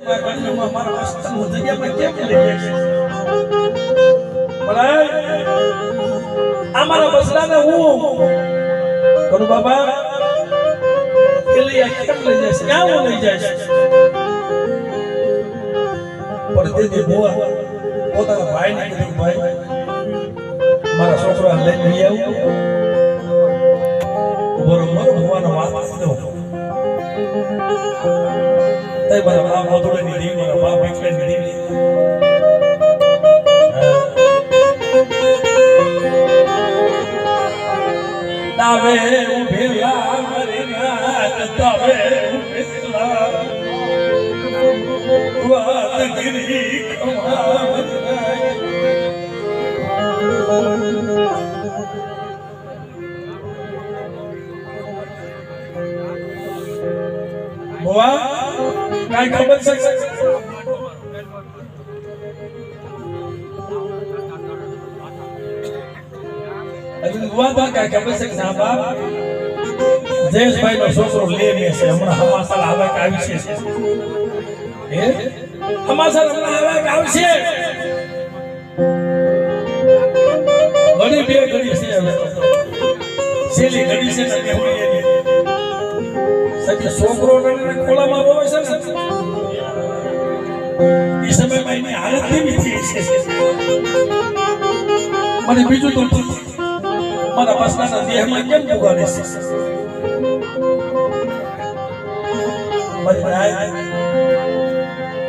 મારા મસ્તકની જગ્યામાં કેમ લઈ જાય છે? ભલાઈ, આ મારા બસડાને હું કરું બાબા લઈ છે? ક્યાં હું લઈ જાય છે? પરદેશી ભુવા પોતાના ભાઈને કીધું ભાઈ મારા છોકરાને લઈને લઈ આવું તઈ મારા બાપ મધુરે ની મારા બાપ એટલે ની તાવે ઉભેલા મરીના તાવે ઉભેલા. વાત ગીરી કમા બોવા કાઈ ખબર છે? હજુ બોવા બા કાઈ ખબર છે કે ના બાપ? જયેશભાઈ નો છોકરો લે લે છે. હમણાં હમાસર આવે કે આવી છે. હે? હમાસર આવે કે આવશે ઘડી બે ઘડી છે હવે તો. છેલ્લી ઘડી છે એની. સકે છોકરો ને ખોલામાં રોવે છે ને? એ સમયમાં એની હાલત કેવી થઈ છે? મને બીજું તો મારા પાસના દેહમાં કેમ પુગાડે છે?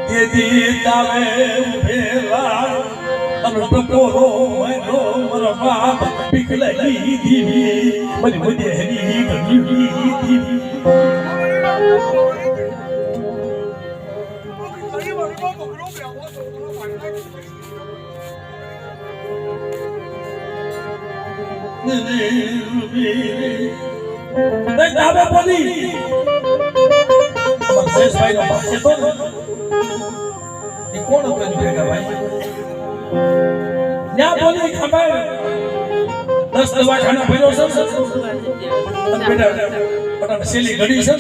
તેદી તાવે ઉભેલા, અન ટકોરો મનો મારા કોણ હતો ભેગા ભાઈ? ખબર દસ દવાખાને ભર્યો છે? પણ બેટા પણ છેલ્લી ઘડી છે